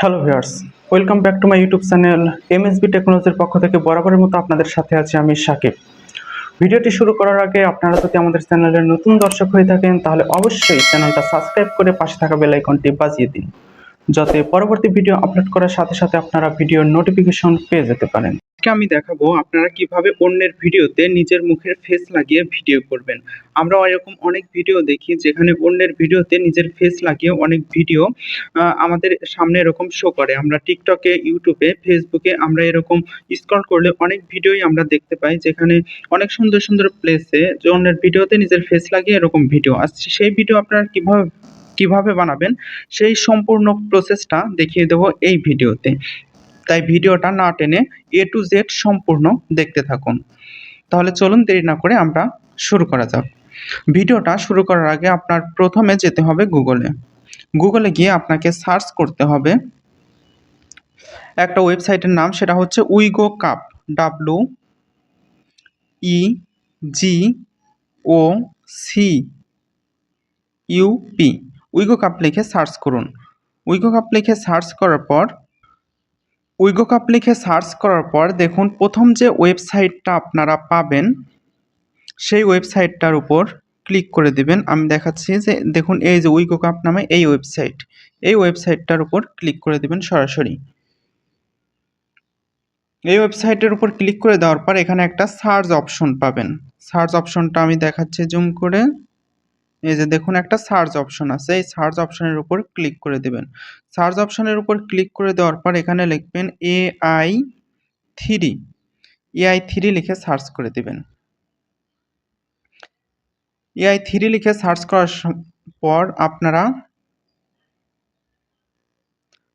Hello viewers welcome back to my YouTube channel MSB টেকনোলজির পক্ষ থেকে বরাবরের মতো আপনাদের সাথে আছি আমি সাকিব। ভিডিওটি শুরু করার আগে আপনারা যদি আমাদের চ্যানেলের নতুন দর্শক হয়ে থাকেন, তাহলে অবশ্যই চ্যানেলটা সাবস্ক্রাইব করে পাশে থাকা বেল আইকনটি বাজিয়ে দিন। যাতে পরবর্তী ভিডিও আপলোড করার সাথে সাথে আপনারা ভিডিওর নোটিফিকেশন পেয়ে যেতে পারেন। আজকে আমি দেখাবো আপনারা কীভাবে অন্যের ভিডিওতে নিজের মুখের ফেস লাগিয়ে ভিডিও করবেন। আমরা এরকম অনেক ভিডিও দেখি যেখানে অন্যের ভিডিওতে নিজের ফেস লাগিয়ে অনেক ভিডিও আমাদের সামনে এরকম শো করে। আমরা টিকটকে ইউটিউবে ফেসবুকে আমরা এরকম স্ক্রল করলে অনেক ভিডিওই আমরা দেখতে পাই যেখানে অনেক সুন্দর সুন্দর প্লেসে অন্যের ভিডিওতে নিজের ফেস লাগিয়ে এরকম ভিডিও আসছে সেই ভিডিও আপনারা কীভাবে কীভাবে বানাবেন, সেই সম্পূর্ণ প্রসেসটা দেখিয়ে দেবো এই ভিডিওতে। তাই ভিডিওটা না টেনে এ টু জেড সম্পূর্ণ দেখতে থাকুন। তাহলে চলুন দেরি না করে আমরা শুরু করা যাক। ভিডিওটা শুরু করার আগে আপনার প্রথমে যেতে হবে গুগলে। গুগলে গিয়ে আপনাকে সার্চ করতে হবে। একটা ওয়েবসাইটের নাম সেটা হচ্ছে wego cup W E G O C U P wego cup লিখে সার্চ করুন। উইগো কাপ লিখে সার্চ করার পর, উইগো কাপ লিখে সার্চ করার পর দেখুন প্রথম যে ওয়েবসাইটটা আপনারা পাবেন, সেই ওয়েবসাইটটার উপর ক্লিক করে দিবেন। আমি দেখাচ্ছি যে দেখুন এই যে উইগো কাপ নামে এই ওয়েবসাইট, এই ওয়েবসাইটটার উপর ক্লিক করে দিবেন সরাসরি। এই ওয়েবসাইটের উপর ক্লিক করে দেওয়ার পর এখানে একটা সার্চ অপশন পাবেন। সার্চ অপশনটা আমি দেখাচ্ছি, জুম করে। এই যে দেখুন একটা সার্চ অপশন আছে, এই সার্চ অপশনের উপর ক্লিক করে দেবেন। সার্চ অপশনের উপর ক্লিক করে দেওয়ার পর এখানে লিখবেন A I three AI three লিখে সার্চ করে দেবেন। এআই থ্রি লিখে সার্চ করার পর আপনারা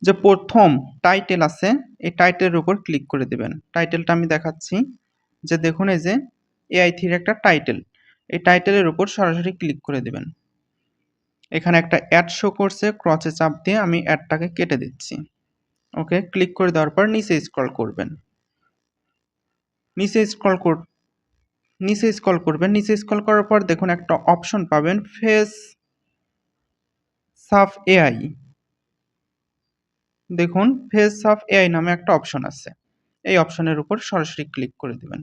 যে প্রথম টাইটেল আছে, এই টাইটেলের উপর ক্লিক করে দেবেন। টাইটেলটা আমি দেখাচ্ছি। যে দেখুন এই যে এআই থ্রির একটা টাইটেল এই টাইটেলের উপর সরাসরি ক্লিক করে দেবেন। এখানে একটা অ্যাড শো করছে ক্রচে চাপ দিয়ে আমি অ্যাডটাকে কেটে দিচ্ছি। ওকে, ক্লিক করে দেওয়ার পর নিচে স্ক্রল করবেন। নিচে স্ক্রল কর, নিচে স্ক্রল করবেন। নিচে স্ক্রল করার পর দেখুন একটা অপশন পাবেন ফেস সাফ এআই দেখুন ফেস সাফ এআই নামে একটা অপশন আছে। এই অপশনের উপর সরাসরি ক্লিক করে দিবেন।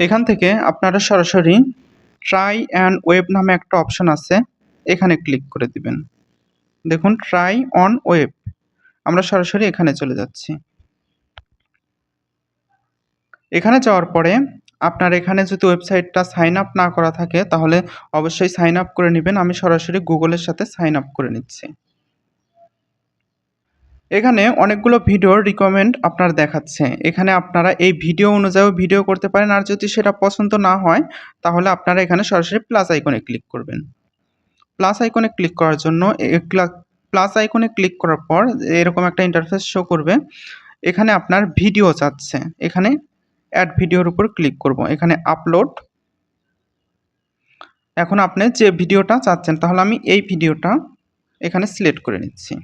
এখান থেকে আপনারা সরাসরি ট্রাই অ্যান্ড ওয়েব নামে একটা অপশন আছে, এখানে ক্লিক করে দিবেন। দেখুন ট্রাই অন ওয়েব আমরা সরাসরি এখানে চলে যাচ্ছি। এখানে যাওয়ার পরে আপনার এখানে যদি ওয়েবসাইটটা সাইন আপ না করা থাকে, তাহলে অবশ্যই সাইন আপ করে নেবেন। আমি সরাসরি গুগলের সাথে সাইন আপ করে নিচ্ছি। এখানে অনেকগুলো ভিডিওর রিকমেন্ড আপনার দেখাচ্ছে। এখানে আপনারা এই ভিডিও অনুযায়ী ভিডিও করতে পারেন, আর যদি সেটা পছন্দ না হয়, তাহলে আপনারা এখানে সরাসরি প্লাস আইকনে ক্লিক করবেন। প্লাস আইকনে ক্লিক করার জন্য প্লাস আইকনে ক্লিক করার পর এরকম একটা ইন্টারফেস শো করবে। এখানে আপনার ভিডিও চাচ্ছে এখানে অ্যাড ভিডিওর উপর ক্লিক করব। এখানে আপলোড এখন আপনি যে ভিডিওটা চাচ্ছেন, তাহলে আমি এই ভিডিওটা এখানে সিলেক্ট করে নিচ্ছি।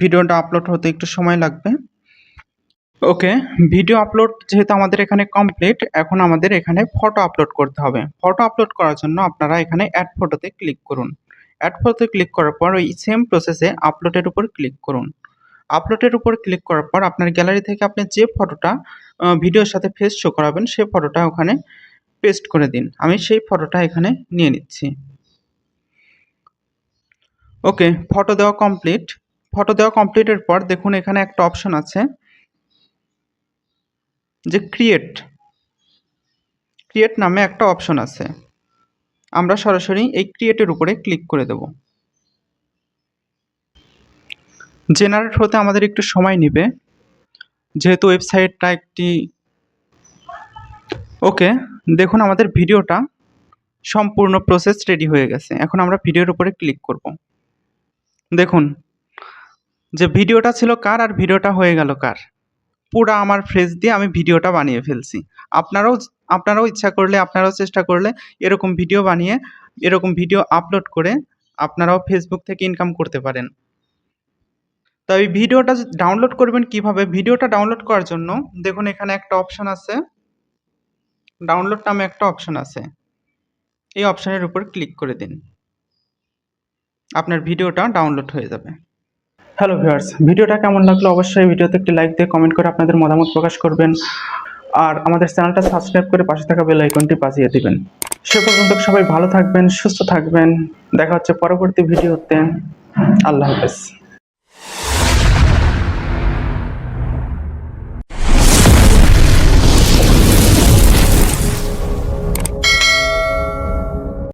ভিডিওটা আপলোড হতে একটু সময় লাগবে। ওকে ভিডিও আপলোড যেহেতু আমাদের এখানে কমপ্লিট এখন আমাদের এখানে ফটো আপলোড করতে হবে। ফটো আপলোড করার জন্য আপনারা এখানে অ্যাড ফটোতে ক্লিক করুন। অ্যাড ফটোতে ক্লিক করার পর ওই সেম প্রসেসে আপলোডের উপর ক্লিক করুন। আপলোডের উপর ক্লিক করার পর আপনার গ্যালারি থেকে আপনি যে ফটোটা ভিডিওর সাথে ফেস শো করাবেন সেই ফটোটা ওখানে পেস্ট করে দিন। আমি সেই ফটোটা এখানে নিয়ে নিচ্ছি। ওকে ফটো দেওয়া কমপ্লিট ফটো দেওয়া কমপ্লিটের পর দেখুন এখানে একটা অপশন আছে যে ক্রিয়েট ক্রিয়েট নামে একটা অপশন আছে। আমরা সরাসরি এই ক্রিয়েটের উপরে ক্লিক করে দেব। জেনারেট হতে আমাদের একটু সময় নেবে। যেহেতু ওয়েবসাইটটা একটি ওকে দেখুন আমাদের ভিডিওটা সম্পূর্ণ প্রসেস রেডি হয়ে গেছে। এখন আমরা ভিডিওর উপরে ক্লিক করব। দেখুন যে ভিডিওটা ছিল কার আর ভিডিওটা হয়ে গেল কার? পুরা আমার ফ্রেজ দিয়ে আমি ভিডিওটা বানিয়ে ফেলছি। আপনারাও আপনারাও ইচ্ছা করলে, আপনারাও চেষ্টা করলে এরকম ভিডিও বানিয়ে, এরকম ভিডিও আপলোড করে আপনারাও ফেসবুক থেকে ইনকাম করতে পারেন। তো এই ভিডিওটা ডাউনলোড করবেন কীভাবে? ভিডিওটা ডাউনলোড করার জন্য দেখুন এখানে একটা অপশন আছে। ডাউনলোড নামে একটা অপশন আছে। এই অপশনের উপর ক্লিক করে দিন। আপনার ভিডিওটা ডাউনলোড হয়ে যাবে। হ্যালো ভিউয়ার্স, ভিডিওটা কেমন লাগল অবশ্যই ভিডিওতে একটি লাইক দিয়ে কমেন্ট করে আপনাদের মতামত প্রকাশ করবেন। আর আমাদের চ্যানেলটা সাবস্ক্রাইব করে পাশে থাকা বেল আইকনটি বাজিয়ে দিবেন। সে পর্যন্ত সবাই ভালো থাকবেন, সুস্থ থাকবেন। দেখা হচ্ছে পরবর্তী ভিডিওতে। আল্লাহ হাফেজ।